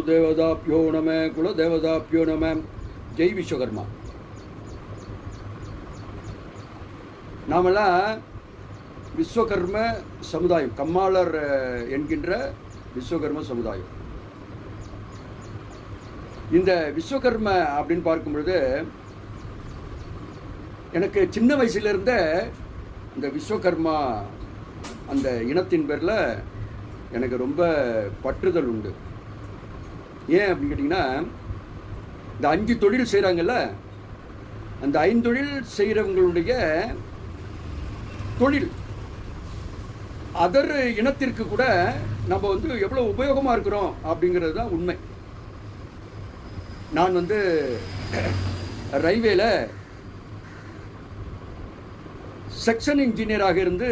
குருதேவதாப்பியோ நம குலதேவதாப்பியோ நம. ஜெய் விஸ்வகர்மா. நாமெல்லாம் விஸ்வகர்ம சமுதாயம் கம்மாளர் என்கின்ற விஸ்வகர்ம சமுதாயம். இந்த விஸ்வகர்ம அப்படின்னு பார்க்கும் பொழுது எனக்கு சின்ன வயசுலேருந்தே இந்த விஸ்வகர்மா அந்த இனத்தின் பேரில் எனக்கு ரொம்ப பற்றுதல் உண்டு. ஏன் அப்படின்னு கேட்டிங்கன்னா இந்த அஞ்சு தொழில் செய்கிறாங்கல்ல அந்த ஐந்தொழில் செய்கிறவங்களுடைய தொழில் அதர் இனத்திற்கு கூட நம்ம வந்து எவ்வளோ உபயோகமாக இருக்கிறோம் அப்படிங்கிறது தான் உண்மை. நான் வந்து ரயில்வேல செக்ஷன் இன்ஜினியராக இருந்து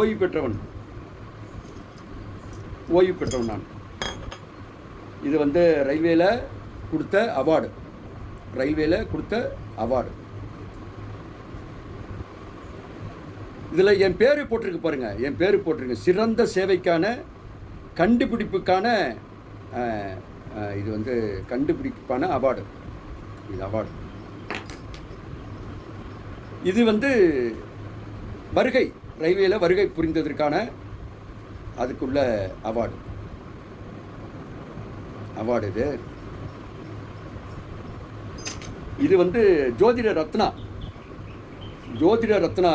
ஓய்வு பெற்றவன். ஓய்வு பெற்றவன் நான். இது வந்து ரயில்வேல கொடுத்த அவார்டு. ரயில்வேல கொடுத்த அவார்டு. இதில் என் பேர் போட்டிருக்கு பாருங்க. என் பேர் போட்டிருக்கு. சிறந்த சேவைக்கான கண்டுபிடிப்புக்கான இது வந்து கண்டுபிடிப்பான அவார்டு. இது அவார்டு. இது வந்து வருகை ரயில்வேல வருகை புரிந்ததற்கான அதுக்குள்ள அவார்டு. அவார்டு இது. இது வந்து ஜோதிட ரத்னா. ஜோதிட ரத்னா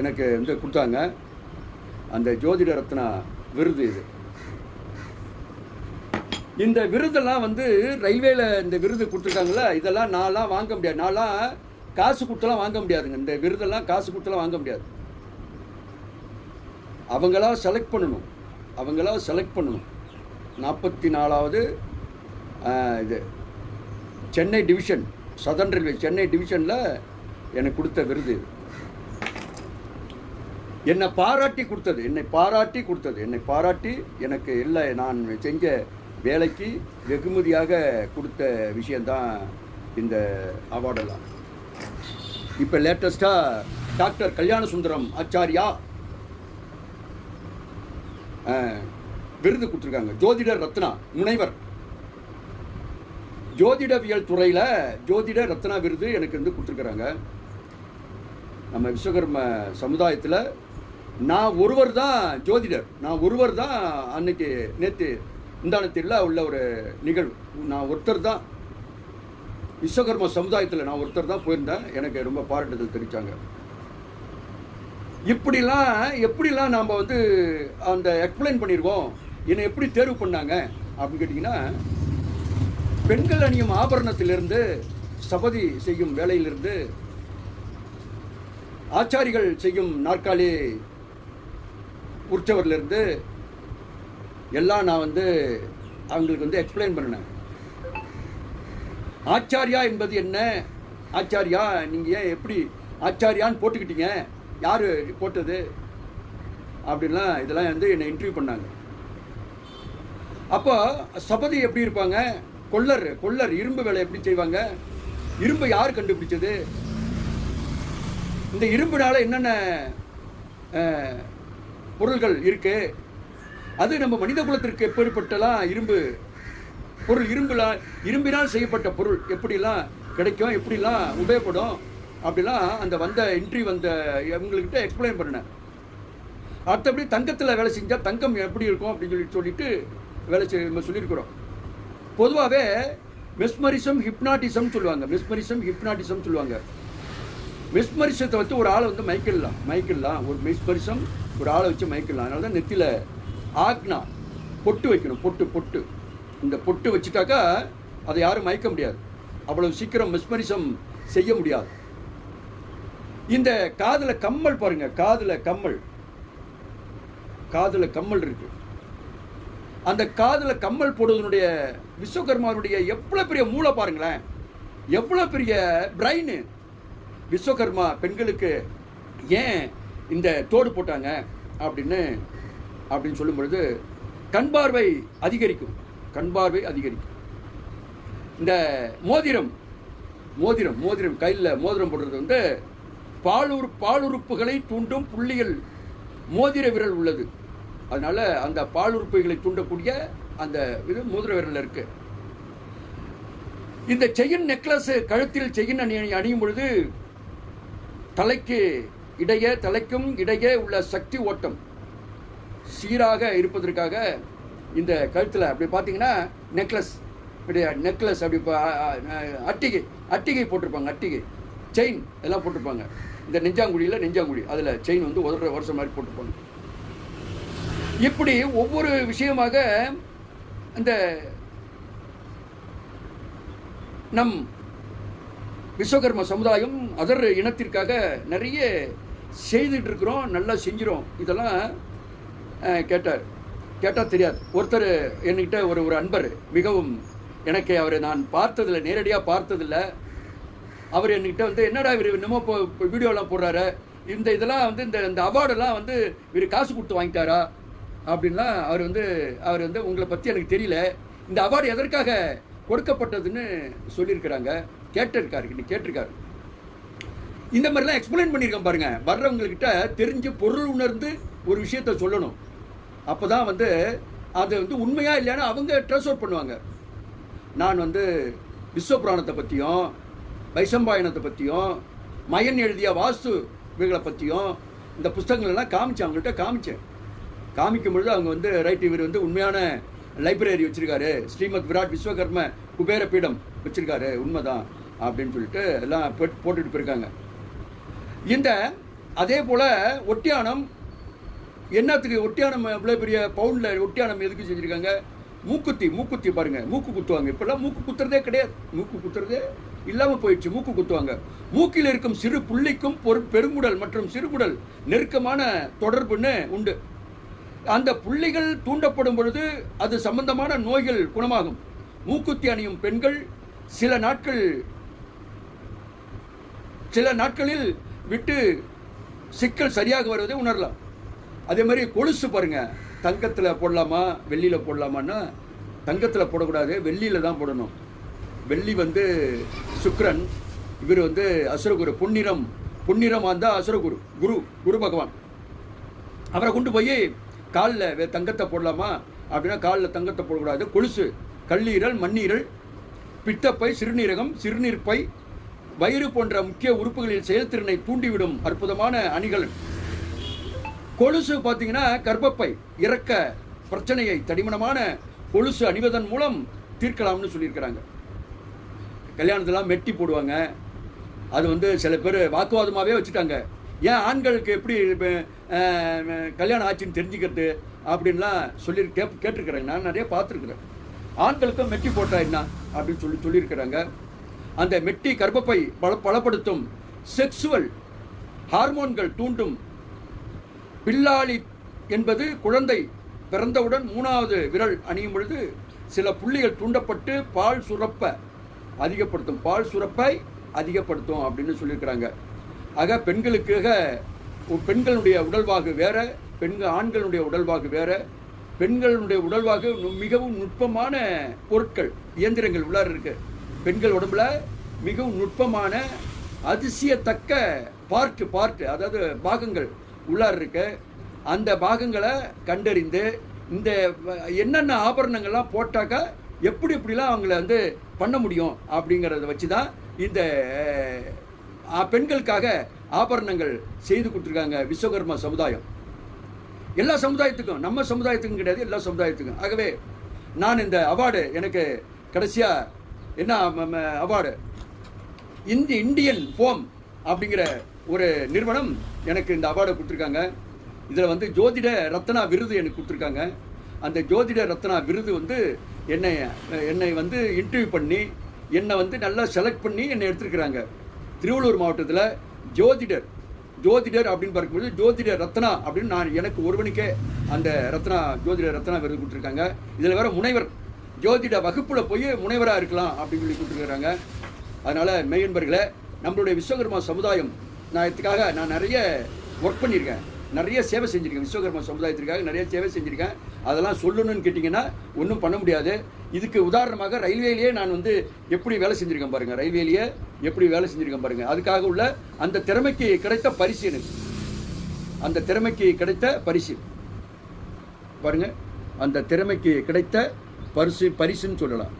எனக்கு வந்து கொடுத்தாங்க. அந்த ஜோதிட ரத்னா விருது இது. இந்த விருதெல்லாம் வந்து ரயில்வேல இந்த விருது கொடுத்துருக்காங்கள இதெல்லாம் நான்லாம் வாங்க முடியாது. நான்லாம் காசு கொடுத்தலாம் வாங்க முடியாதுங்க. இந்த விருதெல்லாம் காசு கொடுத்தலாம் வாங்க முடியாது. அவங்களா செலக்ட் பண்ணணும். அவங்களா செலக்ட் பண்ணணும். நாற்பத்தி நாலாவது இது Chennai division southern railway Chennai டிவிஷனில் எனக்கு கொடுத்த விருது. என்னை பாராட்டி கொடுத்தது என்னை பாராட்டி கொடுத்தது என்னை பாராட்டி எனக்கு இல்லை நான் செஞ்ச வேலைக்கு வெகுமதியாக கொடுத்த விஷயந்தான் இந்த அவார்டெல்லாம். இப்போ லேட்டஸ்ட்டாக டாக்டர் கல்யாண சுந்தரம் ஆச்சாரியா விருது கொடுத்துருக்காங்க. ஜோதிடர் ரத்னா முனைவர். ஜோதிடவியல் துறையில் ஜோதிட ரத்னா விருது எனக்கு வந்து கொடுத்துருக்குறாங்க. நம்ம விஸ்வகர்ம சமுதாயத்தில் நான் ஒருவர் தான் ஜோதிடர். நான் ஒருவர் தான் அன்னைக்கு நேற்று முந்தானத்தில் உள்ள ஒரு நிகழ்வு. நான் ஒருத்தர் தான் விஸ்வகர்ம சமுதாயத்தில் நான் ஒருத்தர் தான் போயிருந்தேன். எனக்கு ரொம்ப பாராட்டுதல் தெரிவித்தாங்க இப்படிலாம் எப்படிலாம் நாம் வந்து அந்த எக்ஸ்பிளைன் பண்ணியிருக்கோம் என்னை எப்படி தேர்வு பண்ணாங்க? அப்படின்னு கேட்டிங்கன்னா பெண்கள் அணியும் ஆபரணத்திலிருந்து சபதி செய்யும் வேலையிலிருந்து ஆச்சாரிகள் செய்யும் நாற்காலி உற்சவர்லேருந்து எல்லாம் நான் வந்து அவங்களுக்கு வந்து எக்ஸ்பிளைன் பண்ணினேன். ஆச்சாரியா என்பது என்ன? ஆச்சாரியா நீங்கள் ஏன் எப்படி ஆச்சாரியான்னு போட்டுக்கிட்டீங்க? யார் போட்டது? அப்படின்லாம் இதெல்லாம் வந்து என்னை இன்டர்வியூ பண்ணாங்க. அப்போ சபதி எப்படி இருப்பாங்க? கொல்லர் கொல்லர் இரும்பு வேலை எப்படி செய்வாங்க? இரும்பு யார் கண்டுபிடிச்சது? இந்த இரும்புனால என்னென்ன பொருள்கள் இருக்கு? அது நம்ம மனித குலத்திற்கு எப்பேற்பட்டலாம் இரும்பு? பொருள் இரும்புலாம் இரும்பினால் செய்யப்பட்ட பொருள் எப்படிலாம் கிடைக்கும் எப்படிலாம் உபயோகப்படும்? அப்படிலாம் அந்த வந்த இன்ட்ரி வந்த இவங்கக்கிட்ட எக்ஸ்பிளைன் பண்ணேன் அடுத்தபடி தங்கத்தில் வேலை செஞ்சால் தங்கம் எப்படி இருக்கும் அப்படின்னு சொல்லி சொல்லிட்டு வேலை செய் நம்ம சொல்லியிருக்கிறோம். பொதுவாகவே மெஸ்மரிசம் ஹிப்னாட்டிசம் சொல்லுவாங்க. மெஸ்மரிசம் ஹிப்னாட்டிசம் சொல்லுவாங்க. மெஸ்மரிசத்தை வச்சு ஒரு ஆளை வந்து மயக்கிடலாம் மயக்கிடலாம் ஒரு மெஸ்மரிசம் ஒரு ஆளை வச்சு மயக்கிடலாம் அதனால தான் நெத்தியில் ஆக்னா பொட்டு வைக்கணும். பொட்டு பொட்டு. இந்த பொட்டு வச்சுட்டாக்கா அதை யாரும் மயக்க முடியாது. அவ்வளவு சீக்கிரம் மெஸ்மரிசம் செய்ய முடியாது. இந்த காதில் கம்மல் பாருங்க. காதில் கம்மல். காதில் கம்மல் இருக்கு. அந்த காதில் கம்மல் போடுவதனுடைய விஸ்வகர்மாவுடைய எவ்வளோ பெரிய மூளை பாருங்களேன். எவ்வளோ பெரிய பிரைன் விஸ்வகர்மா பெண்களுக்கு ஏன் இந்த தோடு போட்டாங்க அப்படின்னு அப்படின்னு சொல்லும் பொழுது கண் பார்வை அதிகரிக்கும். கண் பார்வை அதிகரிக்கும். இந்த மோதிரம் மோதிரம் மோதிரம் கையில் மோதிரம் போடுறது வந்து பாலுறு பாலுறுப்புகளை தூண்டும் புள்ளிகள் மோதிர விரல் உள்ளது. அதனால் அந்த பாலுறுப்புகளை தூண்டக்கூடிய அந்த இது மோதிர விரலில் இருக்கு. இந்த செயின் நெக்லஸ் கழுத்தில் செயின் அணி அணியும் பொழுது தலைக்கு இடையே தலைக்கும் இடையே உள்ள சக்தி ஓட்டம் சீராக இருப்பதற்காக இந்த கழுத்தில் அப்படி பார்த்தீங்கன்னா நெக்லஸ் இப்படி நெக்லஸ் அப்படி இப்போ அட்டிகை அட்டிகை போட்டிருப்பாங்க அட்டிகை செயின் எல்லாம் போட்டிருப்பாங்க. இந்த நெஞ்சாங்குழியில் நெஞ்சாங்குழி அதில் செயின் வந்து உதற வருஷம் மாதிரி போட்டிருப்பாங்க. இப்படி ஒவ்வொரு விஷயமாக அந்த நம் விஸ்வகர்ம சமுதாயம் அதர் இனத்திற்காக நிறைய செய்துட்டு இருக்கிறோம் நல்லா செஞ்சிடும் இதெல்லாம் கேட்டார். கேட்டால் தெரியாது. ஒருத்தர் என்கிட்ட ஒரு ஒரு அன்பர் மிகவும் எனக்கு அவரை நான் பார்த்ததில்ல நேரடியாக பார்த்ததில்ல. அவர் என்கிட்ட வந்து என்னடா இவர் என்னமோ இப்போ வீடியோலாம் போடுறாரு? இந்த இதெல்லாம் வந்து இந்த இந்த அவார்டெல்லாம் வந்து இவர் காசு கொடுத்து வாங்கிட்டாரா? அப்படின்லாம் அவர் வந்து அவர் வந்து உங்களை பற்றி எனக்கு தெரியல. இந்த அவார்டு எதற்காக கொடுக்கப்பட்டதுன்னு சொல்லியிருக்கிறாங்க. கேட்டிருக்காரு இன்னைக்கு கேட்டிருக்காரு. இந்த மாதிரிலாம் எக்ஸ்பிளைன் பண்ணியிருக்கேன் பாருங்கள் வர்றவங்கக்கிட்ட தெரிஞ்சு பொருள் உணர்ந்து ஒரு விஷயத்த சொல்லணும். அப்போ தான் வந்து அது வந்து உண்மையாக இல்லையான்னு அவங்க ட்ரெஸ் அவுட் பண்ணுவாங்க. நான் வந்து விஸ்வபுராணத்தை பற்றியும் வைசம்பாயனத்தை பற்றியும் மயன் எழுதிய வாஸ்து இவைகளை பற்றியும் இந்த புஸ்தகங்கள்லாம் காமிச்சேன் அவங்கள்ட்ட காமிச்சேன். காமிக்கும் பொழுது அவங்க வந்து ரைட் இவர் வந்து உண்மையான லைப்ரரி வச்சிருக்காரு. ஸ்ரீமத் விராட் விஸ்வகர்ம குபேர பீடம் வச்சிருக்காரு. உண்மைதான் அப்படின்னு சொல்லிட்டு எல்லாம் போட்டுட்டு போயிருக்காங்க. இந்த அதே போல ஒட்டியானம் என்னத்துக்கு ஒட்டியானம் இவ்வளோ பெரிய பவுனில் ஒட்டியானம் எதுக்கு செஞ்சுருக்காங்க? மூக்குத்தி மூக்குத்தி பாருங்க. மூக்கு குத்துவாங்க. இப்பெல்லாம் மூக்கு குத்துறதே கிடையாது. மூக்கு குத்துறதே இல்லாமல் போயிடுச்சு. மூக்கு குத்துவாங்க. மூக்கில் இருக்கும் சிறு புள்ளிக்கும் பொரு பெருங்குடல் மற்றும் சிறுகுடல் நெருக்கமான தொடர்புன்னு உண்டு. அந்த புள்ளிகள் தூண்டப்படும் பொழுது அது சம்பந்தமான நோய்கள் குணமாகும். மூக்குத்தி அணியும் பெண்கள் சில நாட்கள் சில நாட்களில் விட்டு சிக்கல் சரியாக வருவதை உணரலாம். அதே மாதிரி கொலுசு பாருங்க. தங்கத்தில் போடலாமா வெள்ளியில் போடலாமான்னா தங்கத்தில் போடக்கூடாது வெள்ளியில் தான் போடணும். வெள்ளி வந்து சுக்ரன் இவர் வந்து அசுரகுரு பொன்னிறம் பொன்னிறமாக இருந்தால் அசுரகுரு குரு குரு பகவான். அவரை கொண்டு போய் காலில் தங்கத்தை போடலாமா? அப்படின்னா காலில் தங்கத்தை போடக்கூடாது. கொலுசு கல்லீரல் மண்ணீரல் பித்தப்பை சிறுநீரகம் சிறுநீர்ப்பை வயிறு போன்ற முக்கிய உறுப்புகளில் செயல்திறனை தூண்டிவிடும் அற்புதமான அணிகள். கொலுசு பார்த்தீங்கன்னா கர்ப்பப்பை இறக்க பிரச்சனையை தடிமனமான கொலுசு அணிவதன் மூலம் தீர்க்கலாம்னு சொல்லியிருக்கிறாங்க. கல்யாணத்தெல்லாம் மெட்டி போடுவாங்க. அது வந்து சில பேர் வாக்குவாதமாகவே வச்சுட்டாங்க. ஏன் ஆண்களுக்கு எப்படி கல்யாணம் ஆச்சுன்னு தெரிஞ்சுக்கிறது அப்படின்லாம் சொல்லி கேப் கேட்டிருக்கிறேங்க. நான் நிறைய பார்த்துருக்குறேன். ஆண்களுக்கும் மெட்டி போட்டா என்ன அப்படின்னு சொல்லி சொல்லியிருக்கிறாங்க. அந்த மெட்டி கர்ப்பப்பை பல பலப்படுத்தும் செக்ஸுவல் ஹார்மோன்கள் தூண்டும். பில்லாளி என்பது குழந்தை பிறந்தவுடன் மூணாவது விரல் அணியும் பொழுது சில புள்ளிகள் தூண்டப்பட்டு பால் சுரப்ப அதிகப்படுத்தும். பால் சுரப்பை அதிகப்படுத்தும் அப்படின்னு சொல்லியிருக்கிறாங்க. ஆக பெண்களுக்காக பெண்களுடைய உடல்வாகு வேற பெண்கள் ஆண்களுடைய உடல்வாகு வேற பெண்களுடைய உடல்வாகு நு- மிகவும் நுட்பமான பொருட்கள் இயந்திரங்கள் உள்ளார இருக்கு. பெண்கள் உடம்புல மிகவும் நுட்பமான அதிசயத்தக்க பார்ட்டு பார்ட்டு அதாவது பாகங்கள் உள்ளார இருக்கு. அந்த பாகங்களை கண்டறிந்து இந்த என்னென்ன ஆபரணங்கள்லாம் போட்டாக்கா எப்படி எப்படிலாம் அவங்கள வந்து பண்ண முடியும் அப்படிங்கிறத வச்சு தான் இந்த பெண்களுக்காக ஆபரணங்கள் செய்து கொடுத்துருக்காங்க விஸ்வகர்மா சமுதாயம். எல்லா சமுதாயத்துக்கும் நம்ம சமுதாயத்துக்கும் கிடையாது எல்லா சமுதாயத்துக்கும். ஆகவே நான் இந்த அவார்டு எனக்கு கடைசியாக என்ன அவார்டு? இந்தி இந்தியன் ஃபோம் அப்படிங்கிற ஒரு நிறுவனம் எனக்கு இந்த அவார்டை கொடுத்துருக்காங்க. இதில் வந்து ஜோதிட ரத்னா விருது எனக்கு கொடுத்துருக்காங்க. அந்த ஜோதிட ரத்னா விருது வந்து என்னை என்னை வந்து இன்டர்வியூ பண்ணி என்னை வந்து நல்லா செலக்ட் பண்ணி என்னை எடுத்துருக்குறாங்க. திருவள்ளூர் மாவட்டத்தில் ஜோதிடர் ஜோதிடர் அப்படின்னு பார்க்கும்போது ஜோதிடர் ரத்னா அப்படின்னு நான் எனக்கு ஒருவனுக்கே அந்த ரத்னா ஜோதிடர் ரத்னா விருது கொடுத்துருக்காங்க. இதில் வேற முனைவர் ஜோதிட வகுப்பில் போய் முனைவராக இருக்கலாம் அப்படின்னு சொல்லி கொடுத்துருக்காங்க. அதனால் மெய்யன்பர்களே நம்மளுடைய விஸ்வகர்மா சமுதாயம் நான் இதுக்காக நான் நிறைய ஒர்க் பண்ணியிருக்கேன். நிறைய சேவை செஞ்சுருக்கேன் விஸ்வகர்மா சமுதாயத்திற்காக நிறைய சேவை செஞ்சுருக்கேன். அதெல்லாம் சொல்லணும்னு கேட்டிங்கன்னா ஒன்றும் பண்ண முடியாது. இதுக்கு உதாரணமாக ரயில்வேலேயே நான் வந்து எப்படி வேலை செஞ்சுருக்கேன் பாருங்கள் ரயில்வேலேயே எப்படி வேலை செஞ்சுருக்கேன் பாருங்கள் அதுக்காக உள்ள அந்த திறமைக்கு கிடைத்த பரிசு எனக்கு. அந்த திறமைக்கு கிடைத்த பரிசு. பாருங்க. அந்த திறமைக்கு கிடைத்த பரிசு பரிசுன்னு சொல்லலாம்.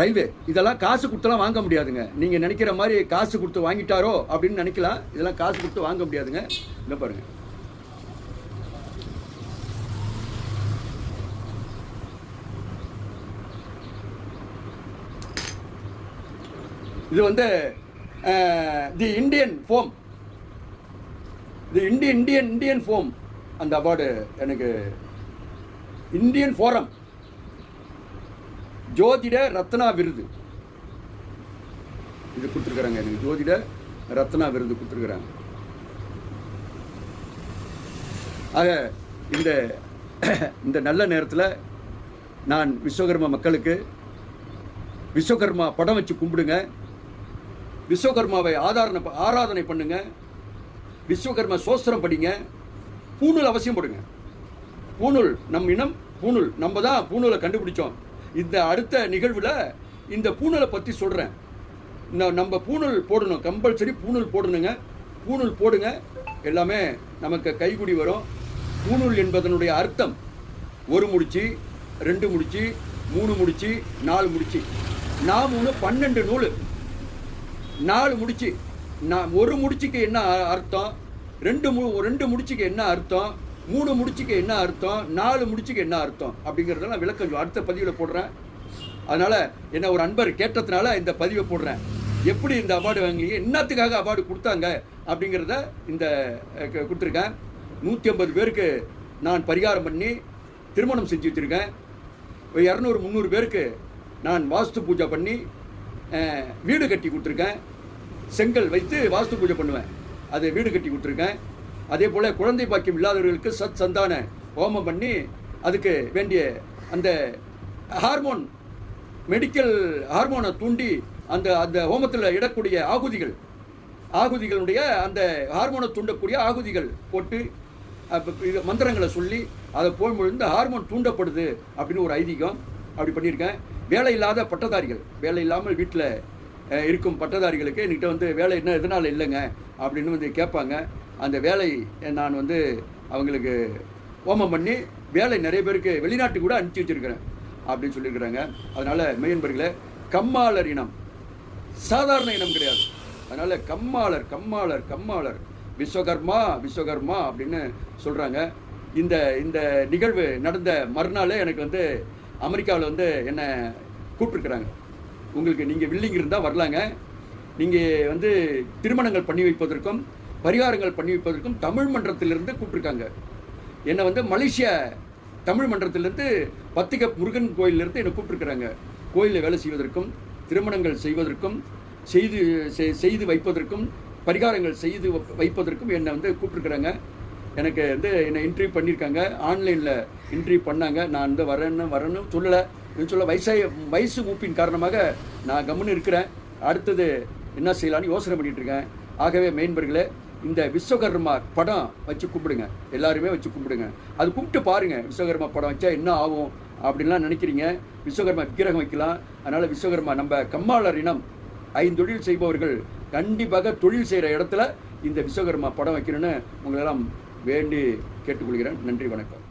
ரயில்வே இதெல்லாம் காசு கொடுத்தலாம் வாங்க முடியாதுங்க. நீங்கள் நினைக்கிற மாதிரி காசு கொடுத்து வாங்கிட்டாரோ அப்படின்னு நினைக்கலாம். இதெல்லாம் காசு கொடுத்து வாங்க முடியாதுங்க. இல்லை பாருங்கள் இது வந்து the Indian forum the Indian Indian Indian forum அந்த அவார்டு எனக்கு இந்தியன் ஃபோரம் ஜோதிட ரத்னா விருது. இது கொடுத்துருக்குறாங்க எனக்கு. ஜோதிட ரத்னா விருது கொடுத்துருக்குறாங்க. ஆக இந்த இந்த நல்ல நேரத்தில் நான் விஸ்வகர்மா மக்களுக்கு விஸ்வகர்மா படம் வச்சு கும்பிடுங்க. விஸ்வகர்மாவை ஆதாரண ஆராதனை பண்ணுங்க. விஸ்வகர்மா சோஸ்திரம் படிங்க. பூணூல் அவசியம் போடுங்க. பூணூல் நம் இனம் பூணூல். நம்ம தான் பூணூலை கண்டுபிடிச்சோம். இந்த அடுத்த நிகழ்வில் இந்த பூணூலை பற்றி சொல்கிறேன் நம்ம பூணூல் போடணும். கம்பல்சரி பூணூல் போடணுங்க. பூணூல் போடுங்க. எல்லாமே நமக்கு கைகுடி வரும். பூணூல் என்பதனுடைய அர்த்தம் ஒரு முடிச்சு ரெண்டு முடிச்சு மூணு முடிச்சு நாலு முடிச்சு. நான் பன்னெண்டு நூல். நாலு முடிச்சு. நான் ஒரு முடிச்சுக்கு என்ன அர்த்தம்? ரெண்டு மு ரெண்டு முடிச்சுக்கு என்ன அர்த்தம்? மூணு முடிச்சுக்கு என்ன அர்த்தம்? நாலு முடிச்சுக்கு என்ன அர்த்தம்? அப்படிங்கிறதெல்லாம் விளக்கம் அடுத்த பதிவில் போடுறேன். அதனால் என்ன ஒரு அன்பர் கேட்டதுனால இந்த பதிவை போடுறேன். எப்படி இந்த அவார்டு வாங்கினீங்க? என்னத்துக்காக அவார்டு கொடுத்தாங்க? அப்படிங்கிறத இந்த க- கொடுத்துருக்கேன். நூற்றி ஐம்பது பேருக்கு நான் பரிகாரம் பண்ணி திருமணம் செஞ்சு வச்சுருக்கேன். ஒரு இரநூறு முந்நூறு பேருக்கு நான் வாஸ்து பூஜை பண்ணி வீடு கட்டி கொடுத்துருக்கேன். செங்கல் வைத்து வாஸ்து பூஜை பண்ணுவேன். அது வீடு கட்டி கொடுத்துருக்கேன். அதே போல் குழந்தை பாக்கியம் இல்லாதவர்களுக்கு சத் சந்தான ஹோமம் பண்ணி அதுக்கு வேண்டிய அந்த ஹார்மோன் மெடிக்கல் ஹார்மோனை தூண்டி அந்த அந்த ஹோமத்தில் இடக்கூடிய ஆகுதிகள் ஆகுதிகளுடைய அந்த ஹார்மோனை தூண்டக்கூடிய ஆகுதிகள் போட்டு மந்திரங்களை சொல்லி அதை போகும்பொழுது இந்த ஹார்மோன் தூண்டப்படுது அப்படின்னு ஒரு ஐதீகம் அப்படி பண்ணியிருக்கேன். வேலை இல்லாத பட்டதாரிகள் வேலை இல்லாமல் வீட்டில் இருக்கும் பட்டதாரிகளுக்கு என்கிட்ட வந்து வேலை என்ன எதனால் இல்லைங்க? அப்படின்னு வந்து கேட்பாங்க. அந்த வேலை நான் வந்து அவங்களுக்கு ஹோமம் பண்ணி வேலை நிறைய பேருக்கு வெளிநாட்டுக்கு கூட அனுப்பிச்சி வச்சிருக்கிறேன் அப்படின்னு சொல்லியிருக்கிறாங்க. அதனால் மெயின்பர்களே கம்மாளர் இனம் சாதாரண இனம் கிடையாது. அதனால் கம்மாளர் கம்மாளர் கம்மாளர் விஸ்வகர்மா விஸ்வகர்மா அப்படின்னு சொல்கிறாங்க இந்த இந்த நிகழ்வு நடந்த மறுநாளே எனக்கு வந்து அமெரிக்காவில் வந்து என்னை கூப்பிட்டுருக்குறாங்க. உங்களுக்கு நீங்கள் வில்லிங் இருந்தால் வரலாங்க. நீங்கள் வந்து திருமணங்கள் பண்ணி வைப்பதற்கும் பரிகாரங்கள் பண்ணி வைப்பதற்கும் தமிழ் மன்றத்திலிருந்து கூப்பிட்ருக்காங்க என்னை வந்து மலேசியா தமிழ் மன்றத்திலிருந்து பத்திக முருகன் கோயிலிருந்து என்னை கூப்பிட்டுருக்குறாங்க. கோயிலில் வேலை செய்வதற்கும் திருமணங்கள் செய்வதற்கும் செய்து செய்- செய்து வைப்பதற்கும் பரிகாரங்கள் செய்து வைப்பதற்கும் என்னை வந்து கூப்பிட்டுருக்குறாங்க. எனக்கு வந்து என்னை இன்டர்வியூ பண்ணியிருக்காங்க. ஆன்லைனில் இன்ட்ரி பண்ணாங்க. நான் வந்து வரேன்னு வரேன்னு சொல்லலை. சொல்ல வயசாக வயசு மூப்பின் காரணமாக நான் கம்முன்னு இருக்கிறேன். அடுத்தது என்ன செய்யலான்னு யோசனை பண்ணிகிட்டு இருக்கேன். ஆகவே மெயின்பர்களே இந்த விஸ்வகர்மா படம் வச்சு கும்பிடுங்க. எல்லாருமே வச்சு கும்பிடுங்க. அது கும்பிட்டு பாருங்கள் விஸ்வகர்மா படம் வச்சா என்ன ஆகும் அப்படின்லாம் நினைக்கிறீங்க. விஸ்வகர்மா விக்கிரகம் வைக்கலாம். அதனால் விஸ்வகர்மா நம்ம கம்மாளர் இனம் ஐந்தொழில் செய்பவர்கள் கண்டிப்பாக தொழில் செய்கிற இடத்துல இந்த விஸ்வகர்மா படம் வைக்கணும்னு உங்களெல்லாம் வேண்டி கேட்டுக்கொள்கிறேன். நன்றி வணக்கம்.